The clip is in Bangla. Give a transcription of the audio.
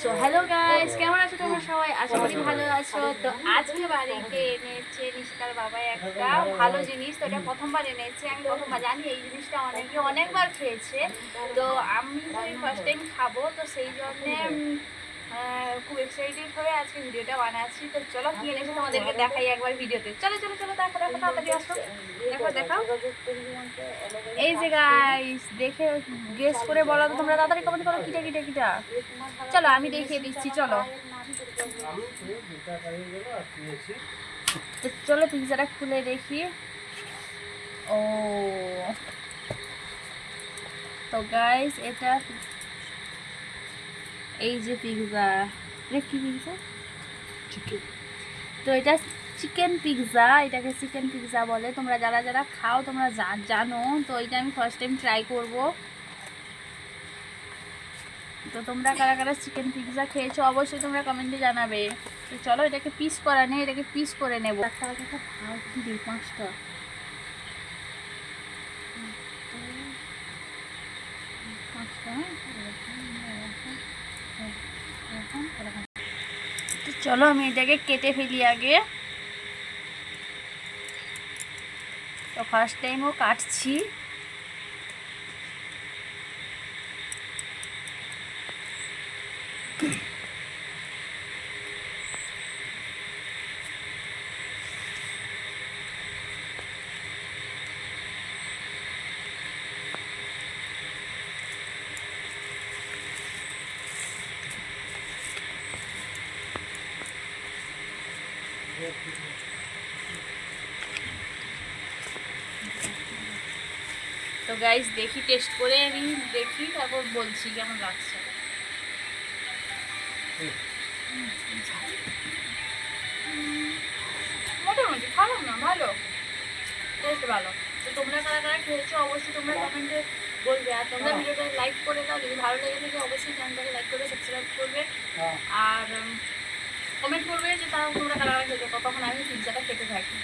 সো হ্যালো গাইস কেমন আছো তোমরা সবাই? আশা করি ভালো আছো। তো আজকে বাড়িতে এনেছে নিশিকার বাবা একটা ভালো জিনিস। তো এটা প্রথমবার এনেছে। আমি প্রথমবার জানি এই জিনিসটা অনেকে অনেকবার খেয়েছে। তো আমি ফার্স্ট টাইম খাব, তো সেই জন্যে খুব এক্সাইটেড হয়ে আজকে ভিডিওটা বানাচ্ছি। তো চলো কি এনেছে তোমাদেরকে দেখাই একবার ভিডিওতে। চলো চলো চলো দেখো দেখো তাড়াতাড়ি আসো। দেখো দেখাও। এই যে গাইস দেখে গেস করে বলো তো তোমরা। তাড়াতাড়ি কমেন্ট করো কিটা কিটা কিটা। চলো আমি দেখিয়ে দিচ্ছি চলো। তো চলো পিৎজাটা খুলে দেখি। ও। তো গাইস এটা এই যে পিৎজা এটা কি পিৎজা তো এটা চিকেন পিৎজা এটাকে চিকেন পিৎজা বলে। তোমরা যারা যারা খাও তোমরা জানো। তো এটা আমি ফার্স্ট টাইম ট্রাই করব। তো তোমরা কারা কারা চিকেন পিৎজা খেয়েছো অবশ্যই তোমরা কমেন্টে জানাবে। তো চলো এটাকে পিস করা নেই এটাকে পিস করে নেব। একটা পাঁচটা? পাঁচটা? চলো আমি এটাকে কেটে ফেলি আগে। তো ফার্স্ট টাইমও কাটছি। তো গাইস দেখি টেস্ট করে আমি দেখি তারপর বলছি কেমন লাগছে। মোটামুটি খারাপ না ভালো। টেস্ট ভালো। তো তোমরা কারা কারা খেয়েছো অবশ্যই তোমরা কমেন্টে বলবে। আর তোমরা ভিডিওটা লাইক করে দাও যদি ভালো লেগে থাকে অবশ্যই চ্যানেলটাকে লাইক করবে সাবস্ক্রাইব করবে। আর কমেন্ট করবে যে তারা তোমরা কারা কখন ততক্ষণ আমি পিৎজাটা খেতে থাকি।